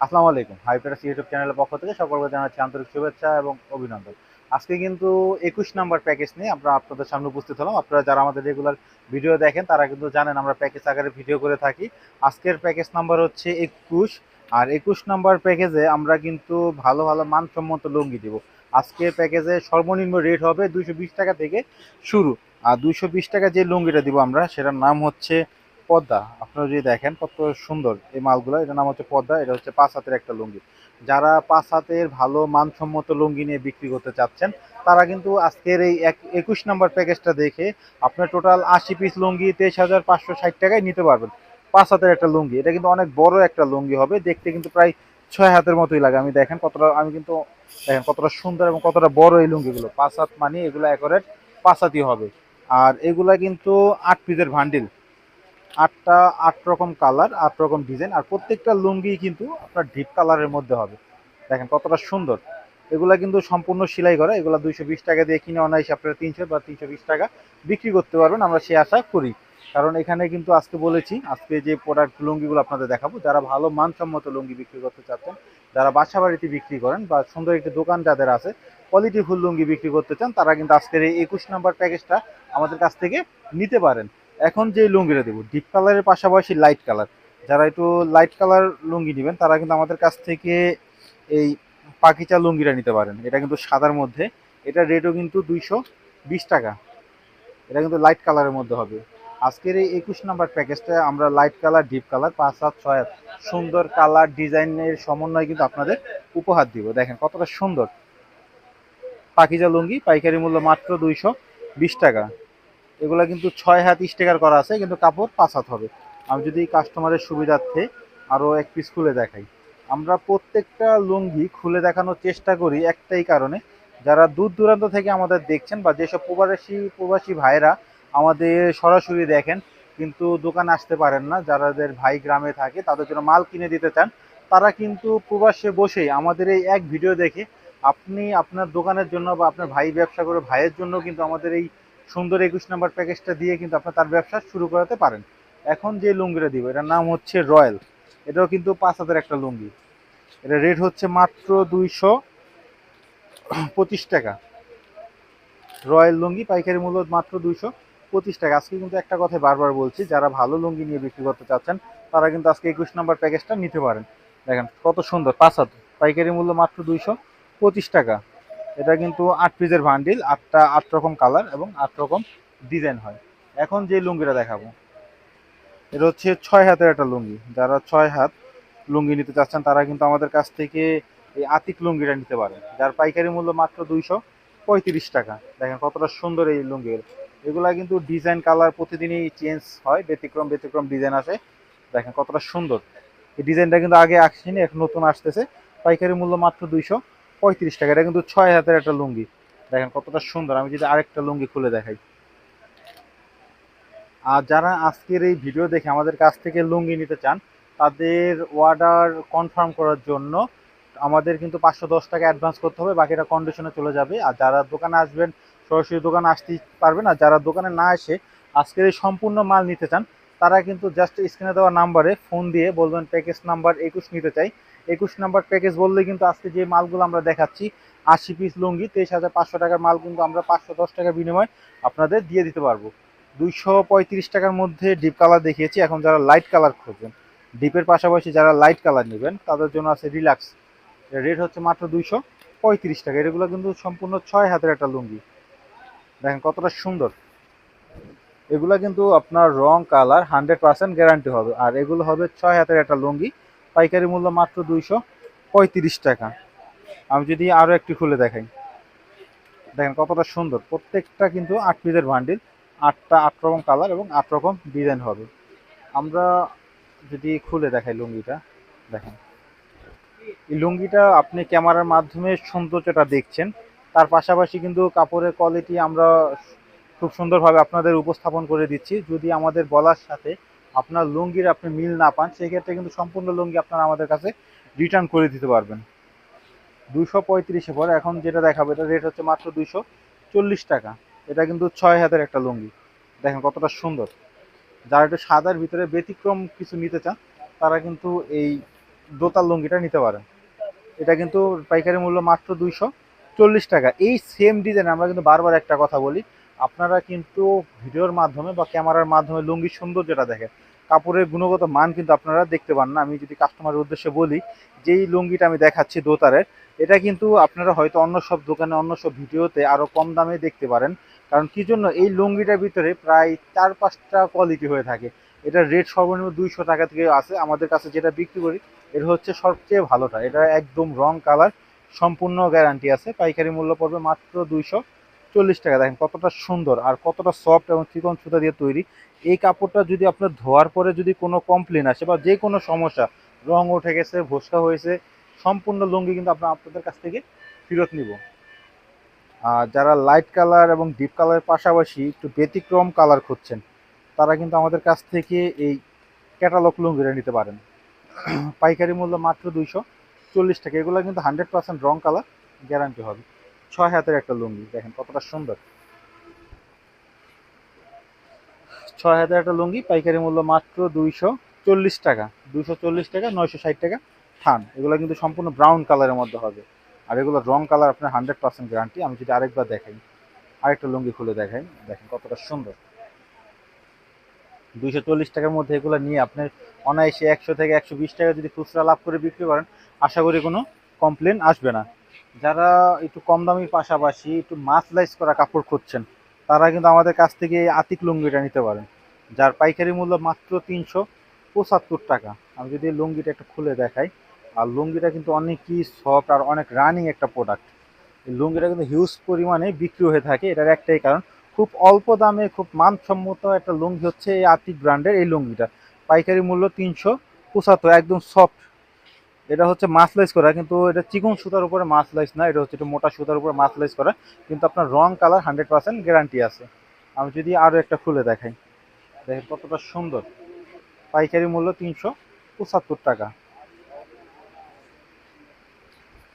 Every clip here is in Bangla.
আসসালামু আলাইকুম হাইপ্যারাস ইউটিউব চ্যানেলের পক্ষ থেকে সকলকে জানাচ্ছি আন্তরিক শুভেচ্ছা এবং অভিনন্দন। আজকে কিন্তু একুশ নাম্বার প্যাকেজ নিয়ে আমরা আপনাদের সামনে উপস্থিত হলাম। আপনারা যারা আমাদের রেগুলার ভিডিও দেখেন, তারা কিন্তু জানেন আমরা প্যাকেজ আকারে ভিডিও করে থাকি। আজকের প্যাকেজ নাম্বার হচ্ছে একুশ। আর একুশ নাম্বার প্যাকেজে আমরা কিন্তু ভালো ভালো মানসম্মত লুঙ্গি দিব। আজকের প্যাকেজে সর্বনিম্ন রেট হবে বিশ টাকা থেকে শুরু। আর বিশ টাকা যে লুঙ্গিটা দিব আমরা, সেটার নাম হচ্ছে পদ্মা। আপনারা যদি দেখেন কত সুন্দর এই মালগুলো, এটার নাম হচ্ছে পদ্মা, এটা হচ্ছে পাঁচ হাতের একটা লুঙ্গি। যারা পাঁচ হাতের ভালো মানসম্মত লুঙ্গি নিয়ে বিক্রি করতে চাচ্ছেন, তারা কিন্তু আজকের এই এক, একুশ নাম্বার প্যাকেজটা দেখে আপনার টোটাল আশি পিস লুঙ্গি তেইশ হাজার পাঁচশো ষাট টাকায় নিতে পারবেন। পাঁচ হাতের একটা লুঙ্গি, এটা কিন্তু অনেক বড় একটা লুঙ্গি হবে, দেখতে কিন্তু প্রায় ছয় হাতের মতোই লাগে। আমি দেখেন কতটা, আমি কিন্তু দেখেন কতটা সুন্দর এবং কতটা বড় এই লুঙ্গিগুলো। পাঁচ হাত মানে এগুলো একরের পাঁচ হাতই হবে। আর এগুলা কিন্তু আট পিসের ভান্ডিল। আটটা, আট রকম কালার আট রকম ডিজাইন আর প্রত্যেকটা লুঙ্গি কিন্তু আপনার ডিপ কালারের মধ্যে হবে। দেখেন কতটা সুন্দর। এগুলা কিন্তু সম্পূর্ণ সেলাই করা, এগুলা দুইশো টাকা দিয়ে কিনে অনায়াসে আপনারা তিনশো বা তিনশো বিশ টাকা বিক্রি করতে পারবেন, আমরা সে আশা করি। কারণ এখানে কিন্তু আজকে বলেছি, আজকে যে প্রোডাক্ট লুঙ্গিগুলো আপনাদের দেখাবো, যারা ভালো মানসম্মত লুঙ্গি বিক্রি করতে চাচ্ছেন, যারা বাসা বাড়িতে বিক্রি করেন বা সুন্দর একটি দোকান যাদের আছে কোয়ালিটি ফুল লুঙ্গি বিক্রি করতে চান, তারা কিন্তু আজকের এই একুশ নাম্বার প্যাকেজটা আমাদের কাছ থেকে নিতে পারেন। এখন যে লুঙ্গিটা দেবো ডিপ কালারের পাশাপাশি লাইট কালার যারা একটু লাইট কালার লুঙ্গি নেবেন, তারা কিন্তু আমাদের কাছ থেকে এই পাকিচা লুঙ্গিটা নিতে পারেন। এটা কিন্তু সাদার মধ্যে। এটা রেটও কিন্তু দুইশো বিশ টাকা। এটা কিন্তু লাইট কালারের মধ্যে হবে। আজকের এই একুশ নাম্বার প্যাকেজটা আমরা লাইট কালার ডিপ কালার পাঁচ সাত ছয় সুন্দর কালার ডিজাইনের সমন্বয় কিন্তু আপনাদের উপহার দিব। দেখেন কতটা সুন্দর। পাকিজা লুঙ্গি, পাইকারি মূল্য মাত্র দুইশো বিশ টাকা। এগুলো কিন্তু ছয় হাত স্টিকার করা আছে, কিন্তু কাপড় পাঁচ হাত হবে। আমি যদি কাস্টমারের সুবিধার্থে আরও এক পিস খুলে দেখাই। আমরা প্রত্যেকটা লুঙ্গি খুলে দেখানোর চেষ্টা করি একটাই কারণে। যারা দূর দূরান্ত থেকে আমাদের দেখছেন বা যেসব প্রবাসী প্রবাসী ভাইরা আমাদের সরাসরি দেখেন, কিন্তু দোকান আসতে পারেন না, যারাদের ভাই গ্রামে থাকে, তাদের জন্য মাল কিনে দিতে চান, তারা কিন্তু প্রবাসে বসেই আমাদের এই এক ভিডিও দেখে আপনি আপনার দোকানের জন্য বা আপনার ভাই ব্যবসা করে ভাইয়ের জন্য কিন্তু আমাদের এই সুন্দর একুশ নাম্বার প্যাকেজটা দিয়ে কিন্তু আপনার তার ব্যবসা শুরু করাতে পারেন। এখন যে লুঙ্গিটা দিব, এটার নাম হচ্ছে রয়্যাল। এটাও কিন্তু পাঁচ হাজার একটা লুঙ্গি। এটা রেট হচ্ছে মাত্র দুইশো পঁচিশ টাকা। রয়্যাল লুঙ্গি, পাইকারি মূল্য মাত্র দুইশো পঁচিশ টাকা। আজকে কিন্তু একটা কথা বারবার বলছি, যারা ভালো লুঙ্গি নিয়ে বিক্রি করতে চাচ্ছেন, তারা কিন্তু আজকে একুশ নাম্বার প্যাকেজটা নিতে পারেন। দেখেন কত সুন্দর, পাঁচ হাত পাইকারি মূল্য মাত্র দুইশো পঁচিশ টাকা। এটা কিন্তু আট পিসের ভান্ডিল আটটা, আট রকম কালার এবং আট রকম ডিজাইন হয়। এখন যে লুঙ্গিটা দেখাবো, এটা হচ্ছে ছয় হাতের একটা লুঙ্গি। যারা ছয় হাত লুঙ্গি নিতে চাচ্ছেন, তারা কিন্তু আমাদের কাছ থেকে এই আতিক লুঙ্গিটা নিতে পারেন। যার পাইকারি মূল্য মাত্র দুইশো পঁয়ত্রিশ টাকা। দেখেন কতটা সুন্দর এই লুঙ্গি এগুলা কিন্তু ডিজাইন কালার প্রতিদিনই চেঞ্জ হয়, ব্যতিক্রম ব্যতিক্রম ডিজাইন আসে। দেখেন কতটা সুন্দর। এই ডিজাইনটা কিন্তু আগে আসেনি, এখন নতুন আসতেছে। পাইকারি মূল্য মাত্র দুইশো পঁয়ত্রিশ টাকা। এটা কিন্তু ছয় হাতের একটা লুঙ্গি। দেখেন কতটা সুন্দর। আমি যদি আরেকটা লুঙ্গি খুলে দেখাই। আর যারা আজকের এই ভিডিও দেখে আমাদের কাছ থেকে লুঙ্গি নিতে চান, তাদের অর্ডার কনফার্ম করার জন্য আমাদের কিন্তু পাঁচশো দশ টাকা অ্যাডভান্স করতে হবে। বাকিটা কন্ডিশনে চলে যাবে। আর যারা দোকানে আসবেন, সরাসরি দোকানে আসতেই পারবেন। আর যারা দোকানে না এসে আজকের এই সম্পূর্ণ মাল নিতে চান, তারা কিন্তু জাস্ট স্ক্রিনে দেওয়া নাম্বারে ফোন দিয়ে বলবেন প্যাকেজ নাম্বার একুশ নিতে চাই। একুশ নাম্বার প্যাকেজ বললে কিন্তু আজকে যে মালগুলো আমরা দেখাচ্ছি, আশি পিস লুঙ্গি, তেইশ হাজার পাঁচশো টাকার মাল কিন্তু আমরা পাঁচশো দশ টাকার বিনিময়ে আপনাদের দিয়ে দিতে পারব। দুইশো পঁয়ত্রিশ টাকার মধ্যে ডিপ কালার দেখিয়েছি, এখন যারা লাইট কালার খুঁজবেন ডিপের পাশাপাশি যারা লাইট কালার নেবেন, তাদের জন্য আছে রিল্যাক্স রেট হচ্ছে মাত্র দুইশো পঁয়ত্রিশ টাকা। এগুলো কিন্তু সম্পূর্ণ ছয় হাতের একটা লুঙ্গি। দেখেন কতটা সুন্দর। এগুলো কিন্তু আপনার রং কালার হান্ড্রেড পার্সেন্ট গ্যারান্টি হবে। আর এগুলো হবে ছয় হাতের একটা লুঙ্গি। পাইকারি মূল্য মাত্র দুইশো পঁয়ত্রিশ টাকা। আমি যদি আরও একটি খুলে দেখাই। দেখেন কতটা সুন্দর। প্রত্যেকটা কিন্তু আট পিসের বান্ডিল আটটা আট রকম কালার এবং আট রকম ডিজাইন হবে। আমরা যদি খুলে দেখাই লুঙ্গিটা, দেখেন। এই লুঙ্গিটা আপনি ক্যামেরার মাধ্যমে সৌন্দর্যটা দেখছেন। তার পাশাপাশি কিন্তু কাপড়ের কোয়ালিটি আমরা খুব সুন্দরভাবে আপনাদের উপস্থাপন করে দিচ্ছি। যদি আমাদের বলার সাথে আপনার লুঙ্গির আপনি মিল না পান, সেক্ষেত্রে কিন্তু সম্পূর্ণ লুঙ্গি আপনারা আমাদের কাছে রিটার্ন করে দিতে পারবেন। দুশো পঁয়ত্রিশে পরে এখন যেটা দেখাবো এটা রেট হচ্ছে মাত্র দুইশো চল্লিশ টাকা। এটা কিন্তু ছয় হাতের একটা লুঙ্গি। দেখেন কতটা সুন্দর। যারা একটু সাদার ভিতরে ব্যতিক্রম কিছু নিতে চান, তারা কিন্তু এই দোতার লুঙ্গিটা নিতে পারেন। এটা কিন্তু পাইকারি মূল্য মাত্র দুইশো চল্লিশ টাকা। এই সেম ডিজাইন আমরা কিন্তু বারবার একটা কথা বলি আপনারা কিন্তু ভিডিওর মাধ্যমে বা ক্যামেরার মাধ্যমে লুঙ্গির সৌন্দর্যটা দেখেন। কাপড়ের গুণগত মান কিন্তু আপনারা দেখতে পান না। আমি যদি কাস্টমারের উদ্দেশ্যে বলি, যেই লুঙ্গিটা আমি দেখাচ্ছি দোতারের, এটা কিন্তু আপনারা হয়তো অন্য সব দোকানে, অন্য সব ভিডিওতে আরও কম দামে দেখতে পারেন। কারণ কি জন্য? এই লুঙ্গিটার ভিতরে প্রায় চার পাঁচটা কোয়ালিটি হয়ে থাকে। এটার রেট সর্বনিম্ন দুইশো টাকা থেকে আছে। আমাদের কাছে যেটা বিক্রি করি এটা হচ্ছে সবচেয়ে ভালোটা। এটা একদম রং কালার সম্পূর্ণ গ্যারান্টি আছে। পাইকারি মূল্য পড়বে মাত্র দুইশো। চল্লিশ টাকা, দেখেন কতটা সুন্দর আর কতটা সফট এবং চিকন সুতা দিয়ে তৈরি। এই কাপড়টা যদি আপনার ধোয়ার পরে যদি কোনো কমপ্লেন আসে বা যে কোনো সমস্যা, রং উঠে গেছে, ভোসকা হয়েছে, সম্পূর্ণ লুঙ্গি কিন্তু আপনার আপনাদের কাছ থেকে ফেরত নিব। আর যারা লাইট কালার এবং ডিপ কালারের পাশাপাশি একটু ব্যতিক্রম কালার খুঁজছেন, তারা কিন্তু আমাদের কাছ থেকে এই ক্যাটালগ লুঙ্গিটা নিতে পারেন। পাইকারি মূল্য মাত্র দুইশো চল্লিশ টাকা। এগুলো কিন্তু হান্ড্রেড পার্সেন্ট রং কালার গ্যারান্টি হবে। ছয় হাতের একটা লুঙ্গি, দেখেন কতটা সুন্দর। ছয় হাজার একটা লুঙ্গি, পাইকারি মূল্য মাত্র দুইশো চল্লিশ টাকা, দুইশো চল্লিশ টাকা, নয়শো ষাট টাকা। থান, এগুলো কিন্তু সম্পূর্ণ ব্রাউন কালারের মধ্যে হবে। আর এগুলো রং কালার আপনার হান্ড্রেড পার্সেন্ট গ্যারান্টি আমি যদি আরেকবার দেখাই, আরেকটা লুঙ্গি খুলে দেখাই, দেখেন কতটা সুন্দর। দুইশো চল্লিশ টাকার মধ্যে এগুলো নিয়ে আপনি অনায়াসে একশো থেকে একশো বিশ টাকা যদি খুচরা লাভ করে বিক্রি করেন, আশা করি কোনো কমপ্লেন আসবে না। যারা একটু কম দামির পাশাপাশি একটু মাসলাইজ করা কাপড় খুঁজছেন, তারা কিন্তু আমাদের কাছ থেকে এই আতিক লুঙ্গিটা নিতে পারেন, যার পাইকারি মূল্য মাত্র তিনশো পঁচাত্তর টাকা। আমি যদি লুঙ্গিটা একটু খুলে দেখাই, আর লুঙ্গিটা কিন্তু অনেকই সফট আর অনেক রানিং একটা প্রোডাক্ট এই লুঙ্গিটা কিন্তু হিউজ পরিমাণে বিক্রি হয়ে থাকে, এটার একটাই কারণ, খুব অল্প দামে, খুব মানসম্মত একটা লুঙ্গি হচ্ছে এই আতিক ব্র্যান্ডের এই লুঙ্গিটা। পাইকারি মূল্য তিনশো পঁচাত্তর, একদম সফট এটা হচ্ছে মাসলাইজ করা, কিন্তু এটা চিকন সুতার উপরে মাসলাইজ না, এটা হচ্ছে একটু মোটা সুতার উপরে মাসলাইজ করা, কিন্তু আপনার রং কালার হান্ড্রেড পার্সেন্ট গ্যারান্টি আছে। আমি যদি আরও একটা খুলে দেখাই, দেখেন কতটা সুন্দর। পাইকারি মূল্য তিনশো পঁচাত্তর টাকা।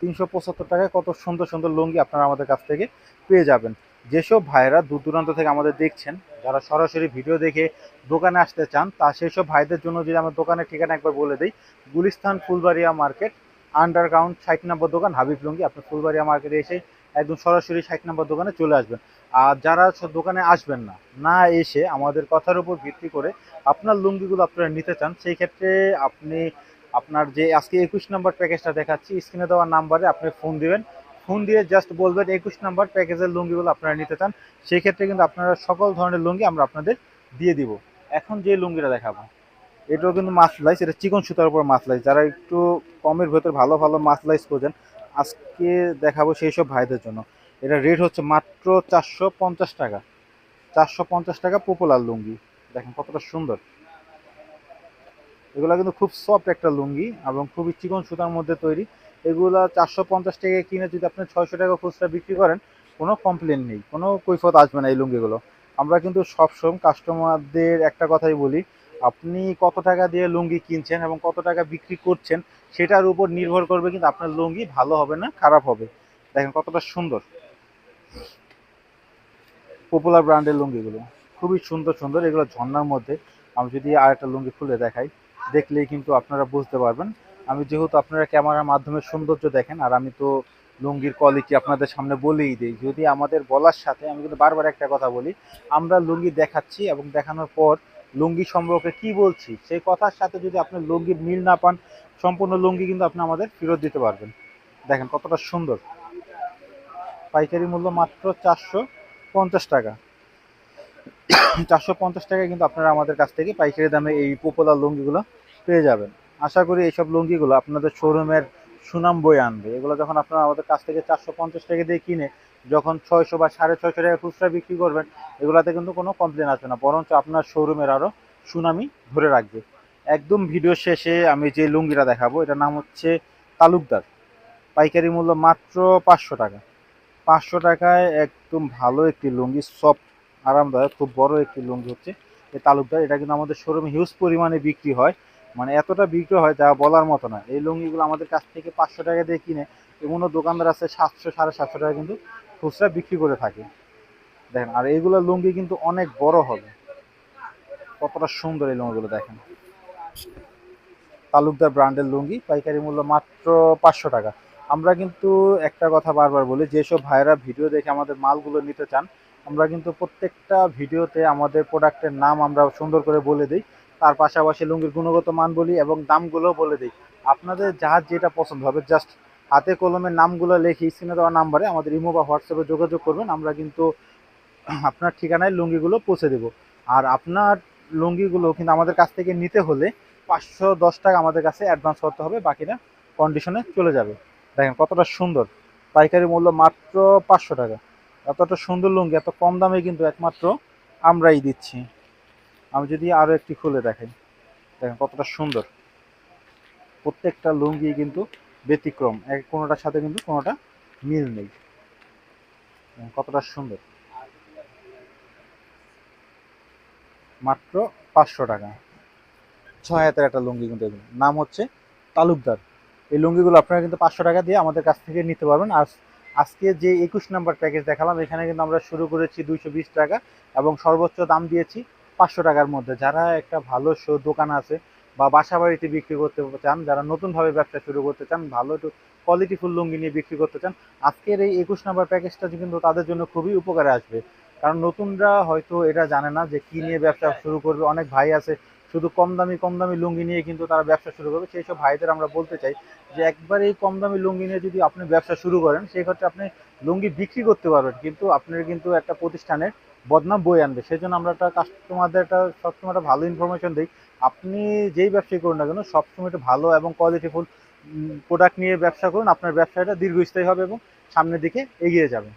তিনশো পঁচাত্তর টাকায় কত সুন্দর সুন্দর লুঙ্গি আপনারা আমাদের কাছ থেকে পেয়ে যাবেন। যেসব ভাইরা দূর দূরান্ত থেকে আমাদের দেখছেন যারা সরাসরি ভিডিও দেখে দোকানে আসতে চান, তা সেই সব ভাইদের জন্য যদি আমার দোকানের ঠিকানা একবার বলে দিই, গুলিস্তান ফুলবাড়িয়া মার্কেট আন্ডারগ্রাউন্ড ষাট নম্বর দোকান, হাবিব লুঙ্গি, আপনি ফুলবাড়িয়া মার্কেটে এসে একদম সরাসরি ষাট নম্বর দোকানে চলে আসবেন। আর যারা দোকানে আসবেন না না এসে আমাদের কথার উপর ভিত্তি করে আপনার লুঙ্গিগুলো আপনারা নিতে চান, সেই ক্ষেত্রে আপনি আপনার যে আজকে একুশ নম্বর প্যাকেজটা দেখাচ্ছি, স্ক্রিনে দেওয়ার নাম্বারে আপনি ফোন দিবেন। ফোন দিয়ে জাস্ট বলবেন একুশ নাম্বার প্যাকেজের লুঙ্গিগুলো আপনারা নিতে চান সেই ক্ষেত্রে কিন্তু আপনারা সকল ধরনের লুঙ্গি আমরা আপনাদের দিয়ে দিব। এখন যে লুঙ্গিটা দেখাবো, এটাও কিন্তু মাসলাইস এটা চিকন সুতার উপর মাসলাইস যারা একটু কমের ভেতর ভালো ভালো মাসলাইস খোঁজেন, আজকে দেখাবো সেই সব ভাইদের জন্য। এটা রেট হচ্ছে মাত্র চারশো পঞ্চাশ টাকা। চারশো পঞ্চাশ টাকা পপুলার লুঙ্গি। দেখেন কতটা সুন্দর। এগুলো কিন্তু খুব সফট একটা লুঙ্গি এবং খুবই চিকন সুতার মধ্যে তৈরি। এগুলা চারশো পঞ্চাশ টাকা কিনে যদি আপনি ছয়শো টাকা খুচরা বিক্রি করেন, কোনো কমপ্লেন নেই, কোনো কৈফত আসবে না এই লুঙ্গিগুলো। আমরা কিন্তু সবসময় কাস্টমারদের একটা কথাই বলি, আপনি কত টাকা দিয়ে লুঙ্গি কিনছেন এবং কত টাকা বিক্রি করছেন, সেটার উপর নির্ভর করবে কিন্তু আপনার লুঙ্গি ভালো হবে না খারাপ হবে। দেখেন কতটা সুন্দর। পপুলার ব্র্যান্ডের লুঙ্গিগুলো, খুবই সুন্দর সুন্দর। এগুলো ঝর্নার মধ্যে। আমি যদি আর একটা লুঙ্গি খুলে দেখাই, দেখলেই কিন্তু আপনারা বুঝতে পারবেন আমি যেহেতু আপনারা ক্যামেরার মাধ্যমে সৌন্দর্য দেখেন, আর আমি তো লুঙ্গির কোয়ালিটি আপনাদের সামনে বলেই দিই, যদি আমাদের বলার সাথে আমি কিন্তু বারবার একটা কথা বলি, আমরা লুঙ্গি দেখাচ্ছি এবং দেখানোর পর লুঙ্গি সম্পর্কে কি বলছি, সেই কথার সাথে যদি আপনি লুঙ্গির মিল না পান, সম্পূর্ণ লুঙ্গি কিন্তু আপনি আমাদের ফেরত দিতে পারবেন। দেখেন কতটা সুন্দর। পাইকারি মূল্য মাত্র চারশো পঞ্চাশ টাকা। চারশো পঞ্চাশ টাকায় কিন্তু আপনারা আমাদের কাছ থেকে পাইকারি দামে এই পপুলার লুঙ্গিগুলো পেয়ে যাবেন। আশা করি এইসব লুঙ্গিগুলো আপনাদের শোরুমের সুনাম বই আনবে। এগুলো যখন আপনারা আমাদের কাছ থেকে চারশো পঞ্চাশ টাকা দিয়ে কিনে যখন ছয়শো বা সাড়ে ছয়শো টাকা খুচরা বিক্রি করবেন, এগুলাতে কিন্তু কোনো কমপ্লেন আসবে না, বরঞ্চ আপনার শোরুমের আরও সুনামি ধরে রাখবে। একদম ভিডিও শেষে আমি যে লুঙ্গিটা দেখাবো, এটার নাম হচ্ছে তালুকদার। পাইকারি মূল্য মাত্র পাঁচশো টাকা। পাঁচশো টাকায় একদম ভালো একটি লুঙ্গি সফট আরামদায়ক, খুব বড় একটি লুঙ্গি হচ্ছে এই তালুকদার। এটা কিন্তু আমাদের শোরুমে হিউজ পরিমাণে বিক্রি হয়। মানে এতটা বিক্রি হয় যা বলার মতো না। এই লুঙ্গিগুলো আমাদের কাছ থেকে পাঁচশো টাকা দিয়ে কিনে এমনও দোকানদার আছে, সাতশো, সাড়ে সাতশো টাকা কিন্তু খুচরা বিক্রি করে থাকে। দেখেন, আর এইগুলো লুঙ্গি কিন্তু অনেক বড় হবে। কতটা সুন্দর এই লুঙ্গিগুলো, দেখেন। তালুকদার ব্র্যান্ডের লুঙ্গি, পাইকারি মূল্য মাত্র পাঁচশো টাকা। আমরা কিন্তু একটা কথা বারবার বলি, যেসব ভাইরা ভিডিও দেখে আমাদের মালগুলো নিতে চান, আমরা কিন্তু প্রত্যেকটা ভিডিওতে আমাদের প্রোডাক্টের নাম আমরা সুন্দর করে বলে দিই। তার পাশাপাশি লুঙ্গির গুণগত মান বলি এবং দামগুলো বলে দিই। আপনাদের যার যেটা পছন্দ হবে জাস্ট হাতে কলমের নামগুলো লিখে স্ক্রিনে দেওয়া নাম্বারে আমাদের ইমো বা হোয়াটসঅ্যাপে যোগাযোগ করবেন, আমরা কিন্তু আপনার ঠিকানায় লুঙ্গিগুলো পৌঁছে দেব। আর আপনার লুঙ্গিগুলো কিন্তু আমাদের কাছ থেকে নিতে হলে পাঁচশো দশ টাকা আমাদের কাছে অ্যাডভান্স করতে হবে, বাকিটা কন্ডিশনে চলে যাবে। দেখেন কতটা সুন্দর। পাইকারি মূল্য মাত্র পাঁচশো টাকা। এতটা সুন্দর লুঙ্গি, এত কম দামে কিন্তু একমাত্র আমরাই দিচ্ছি। আমি যদি আরও একটি খুলে দেখাই, দেখেন কতটা সুন্দর। প্রত্যেকটা লুঙ্গি কিন্তু ব্যতিক্রম, এক কোনোটার সাথে কিন্তু কোনোটা মিল নেই। কতটা সুন্দর। মাত্র পাঁচশো টাকা। ছয় হাতের একটা লুঙ্গি কিন্তু। নাম হচ্ছে তালুকদার। এই লুঙ্গিগুলো আপনারা কিন্তু পাঁচশো টাকা দিয়ে আমাদের কাছ থেকে নিতে পারবেন। আর আজকে যে একুশ নাম্বার প্যাকেজ দেখালাম, এখানে কিন্তু আমরা শুরু করেছি দুইশো বিশ টাকা এবং সর্বোচ্চ দাম দিয়েছি পাঁচশো টাকার মধ্যে। যারা একটা ভালো শো দোকান আছে বা বাসা বাড়িতে বিক্রি করতে চান যারা নতুনভাবে ব্যবসা শুরু করতে চান ভালো একটু কোয়ালিটিফুল লুঙ্গি নিয়ে বিক্রি করতে চান আজকের এই একুশ নাম্বার প্যাকেজটা কিন্তু তাদের জন্য খুবই উপকারে আসবে। কারণ নতুনরা হয়তো এটা জানে না যে কি নিয়ে ব্যবসা শুরু করবে। অনেক ভাই আছে শুধু কম দামি কম দামি লুঙ্গি নিয়ে কিন্তু তারা ব্যবসা শুরু করবে। সেই সব ভাইদের আমরা বলতে চাই যে একবার এই কম দামি লুঙ্গি নিয়ে যদি আপনি ব্যবসা শুরু করেন সেই ক্ষেত্রে আপনি লুঙ্গি বিক্রি করতে পারবেন। কিন্তু আপনার কিন্তু একটা প্রতিষ্ঠানের বদনাম বই আনবে। সেই জন্য আমরা একটা কাস্টমারদের একটা সবসময় একটা ভালো ইনফরমেশন দিই। আপনি যেই ব্যবসায়ী করুন না কেন, সবসময় একটা ভালো এবং কোয়ালিটিফুল প্রোডাক্ট নিয়ে ব্যবসা করুন। আপনার ব্যবসাটা দীর্ঘস্থায়ী হবে এবং সামনের দিকে এগিয়ে যাবে।